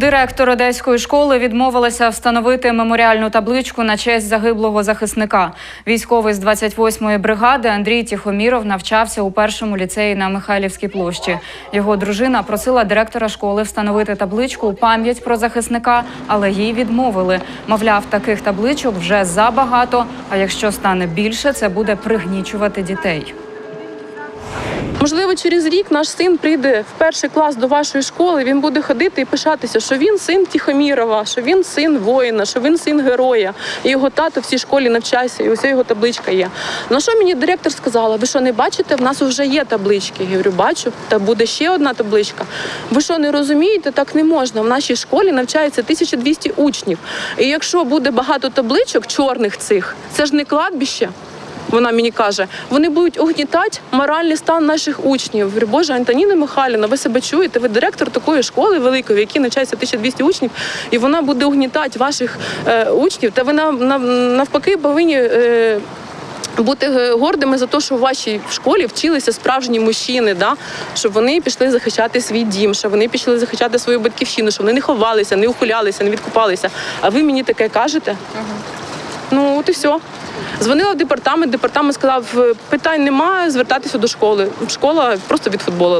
Директор одеської школи відмовилася встановити меморіальну табличку на честь загиблого захисника. Військовий з 28-ї бригади Андрій Тіхоміров навчався у першому ліцеї на Михайлівській площі. Його дружина просила директора школи встановити табличку у пам'ять про захисника, але їй відмовили. Мовляв, таких табличок вже забагато. А якщо стане більше, це буде пригнічувати дітей. Можливо, через рік наш син прийде в перший клас до вашої школи. Він буде ходити і пишатися, що він син Тихомірова, що він син воїна, що він син героя. І його тато в цій школі навчається, і ось його табличка є. На що мені директор сказала? Ви що не бачите? В нас вже є таблички. Я говорю, бачу, та буде ще одна табличка. Ви що не розумієте? Так не можна. В нашій школі навчається 1200 учнів. І якщо буде багато табличок чорних цих, це ж не кладбище. Вона мені каже, вони будуть угнітати моральний стан наших учнів. Я Говорю, Боже, Антоніна Михайлівна, ви себе чуєте? Ви директор такої школи великої, в якій навчається 1200 учнів, і вона буде угнітати ваших е, учнів. Та ви нав- нав- навпаки повинні. Е, бути е, гордими за те, що в вашій школі вчилися справжні мужчини, да? щоб вони пішли захищати свій дім, щоб вони пішли захищати свою батьківщину, щоб вони не ховалися, не ухилялися, не відкупалися. А ви мені таке кажете? Ну от і все. Дзвонила в департамент, департамент сказав, питань немає, звертатися до школи. Школа просто відфутболила.